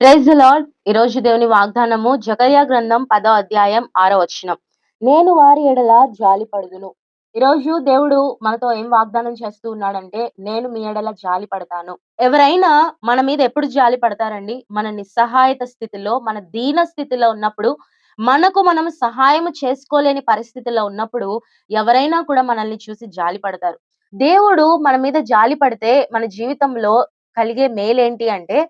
Praise lord ఈ రోజు దేవుని వాగ్దానము జకర్యా గ్రంథం పదో అధ్యాయం ఆరో వచనం. నేను వారి ఎడల జాలి పడుదును. ఈరోజు దేవుడు మనతో ఏం వాగ్దానం చేస్తూ ఉన్నాడంటే నేను మీ ఎడల జాలి పడతాను. ఎవరైనా మన మీద ఎప్పుడు జాలి పడతారండి? మన నిస్సహాయత స్థితిలో మన దీన స్థితిలో ఉన్నప్పుడు మనకు మనం సహాయం చేసుకోలేని పరిస్థితిలో ఉన్నప్పుడు ఎవరైనా కూడా మనల్ని చూసి జాలి పడతారు. దేవుడు మన మీద జాలి పడితే మన జీవితంలో కలిగే మేలేంటి అంటే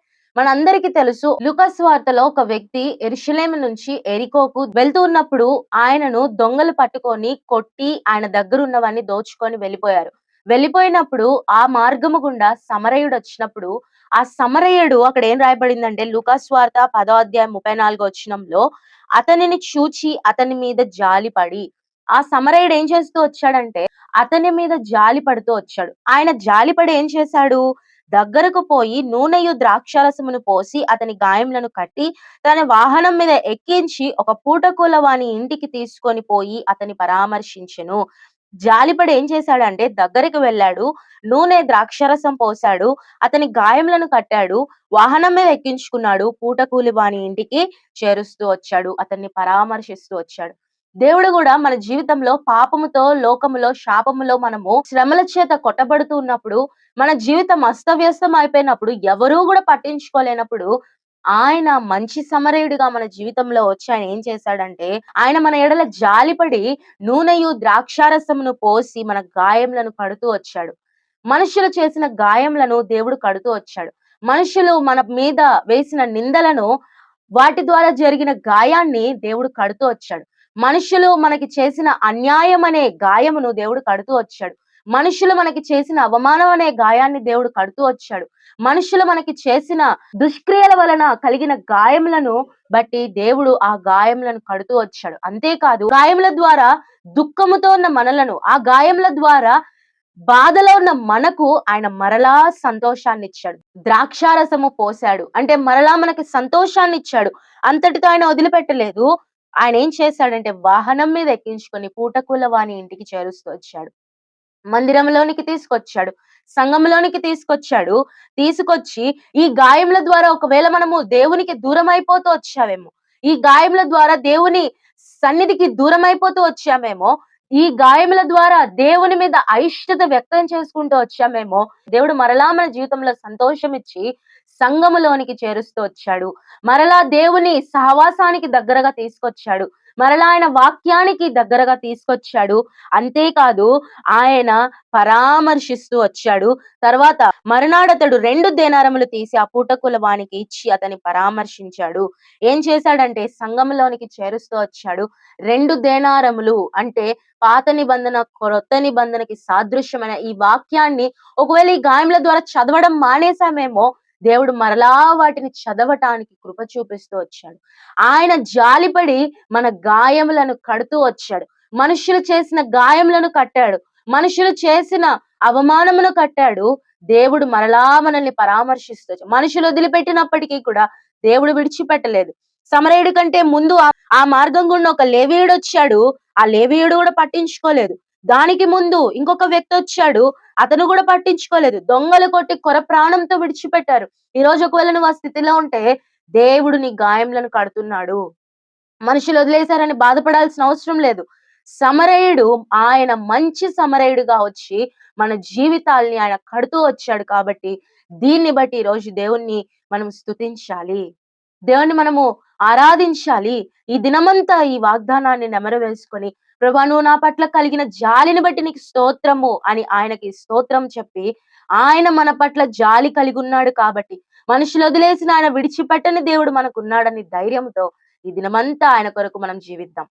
మనందరికీ తెలుసు లుకస్ వార్తలో ఒక వ్యక్తి ఎరుషలేము నుంచి ఎరికోకు వెళ్తూ ఉన్నప్పుడు ఆయనను దొంగలు పట్టుకొని కొట్టి ఆయన దగ్గర ఉన్నవన్నీ దోచుకొని వెళ్ళిపోయారు. వెళ్ళిపోయినప్పుడు ఆ మార్గము గుండా సమరయుడు వచ్చినప్పుడు ఆ సమరయుడు అక్కడ ఏం రాయబడిందంటే లుకాస్ వార్త పదో అధ్యాయం ముప్పై నాలుగో వచ్చినంలో అతనిని చూచి అతని మీద జాలి పడి. ఆ సమరయుడు ఏం చేస్తూ వచ్చాడంటే అతని మీద జాలి పడుతూ వచ్చాడు. ఆయన జాలి పడి ఏం చేశాడు? దగ్గరకు పోయి నూనెయు ద్రాక్షారసమును పోసి అతని గాయములను కట్టి తన వాహనం మీద ఎక్కించి ఒక పూటకూల వాని ఇంటికి తీసుకొని పోయి అతని పరామర్శించెను. జాలిపడి ఏం చేశాడంటే దగ్గరికి వెళ్ళాడు నూనె ద్రాక్షరసం పోశాడు అతని గాయములను కట్టాడు వాహనం మీద ఎక్కించుకున్నాడు పూటకూలి వాని ఇంటికి చేరుస్తూ వచ్చాడు అతన్ని పరామర్శిస్తూ వచ్చాడు. దేవుడు కూడా మన జీవితంలో పాపముతో లోకములో శాపములో మనము శ్రమల చేత కొట్టబడుతూ ఉన్నప్పుడు మన జీవితం అస్తవ్యస్తం అయిపోయినప్పుడు ఎవరూ కూడా పట్టించుకోలేనప్పుడు ఆయన మంచి సమరయుడిగా మన జీవితంలో వచ్చి ఆయన ఏం చేశాడంటే ఆయన మన ఎడల జాలిపడి నూనెయు ద్రాక్షారసమును పోసి మన గాయములను కడుతూ వచ్చాడు. మనుషులు చేసిన గాయములను దేవుడు కడుతూ వచ్చాడు. మనుషులు మన మీద వేసిన నిందలను వాటి ద్వారా జరిగిన గాయాన్ని దేవుడు కడుతూ వచ్చాడు. మనుషులు మనకి చేసిన అన్యాయం అనే గాయమును దేవుడు కడుతూ వచ్చాడు. మనుషులు మనకి చేసిన అవమానం అనే గాయాన్ని దేవుడు కడుతూ వచ్చాడు. మనుషులు మనకి చేసిన దుష్క్రియల వలన కలిగిన గాయములను బట్టి దేవుడు ఆ గాయములను కడుతూ వచ్చాడు. అంతేకాదు గాయముల ద్వారా దుఃఖముతో ఉన్న మనలను ఆ గాయముల ద్వారా బాధలో ఉన్న మనకు ఆయన మరలా సంతోషాన్ని ఇచ్చాడు. ద్రాక్షారసము పోశాడు. అంటే మరలా మనకి సంతోషాన్ని ఇచ్చాడు. అంతటితో ఆయన వదిలిపెట్టలేదు. ఆయన ఏం చేశాడంటే వాహనం మీద ఎక్కించుకొని పూటకూల వాని ఇంటికి చేరుస్తూ వచ్చాడు. మందిరంలోనికి తీసుకొచ్చాడు. సంఘంలోనికి తీసుకొచ్చాడు. తీసుకొచ్చి ఈ గాయముల ద్వారా ఒకవేళ మనము దేవునికి దూరం అయిపోతూ వచ్చావేమో ఈ గాయముల ద్వారా దేవుని సన్నిధికి దూరం అయిపోతూ వచ్చామేమో ఈ గాయముల ద్వారా దేవుని మీద అయిష్టత వ్యక్తం చేసుకుంటూ వచ్చామేమో దేవుడు మరలా మన జీవితంలో సంతోషం ఇచ్చి సంఘములోనికి చేరుస్తూ వచ్చాడు. మరలా దేవుని సహవాసానికి దగ్గరగా తీసుకొచ్చాడు. మరలా ఆయన వాక్యానికి దగ్గరగా తీసుకొచ్చాడు. అంతేకాదు ఆయన పరామర్శిస్తూ వచ్చాడు. తర్వాత మరునాడతడు రెండు దేనారములు తీసి ఆ పూటకుల వానికి ఇచ్చి అతని పరామర్శించాడు. ఏం చేశాడంటే సంఘంలోనికి చేరుస్తూ వచ్చాడు. రెండు దేనారములు అంటే పాత నిబంధన కొత్త నిబంధనకి సాదృశ్యమైన ఈ వాక్యాన్ని ఒకవేళ ఈ గాయముల ద్వారా చదవడం మానేసామేమో దేవుడు మరలా వాటిని చదవటానికి కృప చూపిస్తూ వచ్చాడు. ఆయన జాలిపడి మన గాయములను కడుతూ వచ్చాడు. మనుషులు చేసిన గాయములను కట్టాడు. మనుషులు చేసిన అవమానమును కట్టాడు. దేవుడు మరలా మనల్ని పరామర్శిస్తూ మనుషులు వదిలిపెట్టినప్పటికీ కూడా దేవుడు విడిచిపెట్టలేదు. సమరేయుడి కంటే ముందు ఆ మార్గం గుండా ఒక లేవీయుడు వచ్చాడు. ఆ లేవీయుడు కూడా పట్టించుకోలేదు. దానికి ముందు ఇంకొక వ్యక్తి వచ్చాడు. అతను కూడా పట్టించుకోలేదు. దొంగలు కొట్టి కొర ప్రాణంతో విడిచిపెట్టారు. ఈ రోజు ఒకవేళ నువ్వు ఆ స్థితిలో ఉంటే దేవుడు నీ గాయంలను కడుతున్నాడు. మనుషులు వదిలేశారని బాధపడాల్సిన అవసరం లేదు. సమరయుడు ఆయన మంచి సమరయుడుగా వచ్చి మన జీవితాల్ని ఆయన కడుతూ వచ్చాడు కాబట్టి దీన్ని బట్టి ఈ రోజు దేవుణ్ణి మనం స్తుతించాలి. దేవుని మనము ఆరాధించాలి. ఈ దినమంతా ఈ వాగ్దానాన్ని నెమరవేసుకొని ప్రభా నువ్వు నా పట్ల కలిగిన జాలిని బట్టి నీకు స్తోత్రము అని ఆయనకి స్తోత్రం చెప్పి ఆయన మన పట్ల జాలి కలిగి ఉన్నాడు కాబట్టి మనుషులు వదిలేసిన ఆయన విడిచిపెట్టని దేవుడు మనకు ఉన్నాడని ధైర్యంతో ఈ దినమంతా ఆయన కొరకు మనం జీవిద్దాం.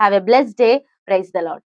Have a bless day praise the lord